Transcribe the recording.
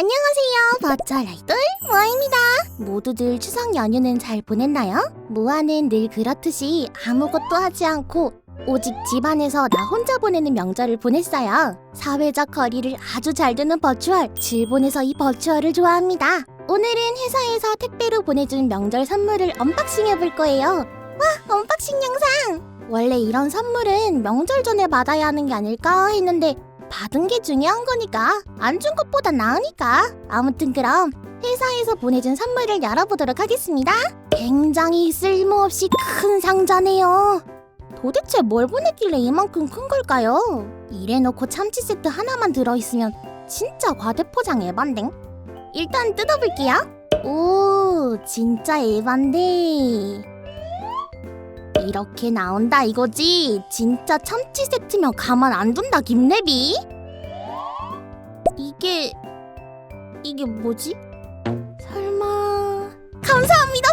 안녕하세요, 버처라이돌 모아입니다. 모두들 추석 연휴는 잘 보냈나요? 모아는 늘 그렇듯이 아무것도 하지 않고 오직 집안에서 나 혼자 보내는 명절을 보냈어요. 사회적 거리를 아주 잘 두는 버추얼, 질본에서 이 버추얼을 좋아합니다. 오늘은 회사에서 택배로 보내준 명절 선물을 언박싱 해볼 거예요. 와, 언박싱 영상! 원래 이런 선물은 명절 전에 받아야 하는 게 아닐까 했는데 받은 게 중요한 거니까. 안 준 것보다 나으니까. 아무튼 그럼 회사에서 보내준 선물을 열어보도록 하겠습니다. 굉장히 쓸모없이 큰 상자네요. 도대체 뭘 보냈길래 이만큼 큰 걸까요? 이래놓고 참치 세트 하나만 들어있으면 진짜 과대포장 에반댕 일단 뜯어볼게요. 오 진짜 에반데 이렇게 나온다 이거지? 진짜 참치 세트면 가만 안 둔다 김래비? 이게 이게 뭐지? 설마 감사합니다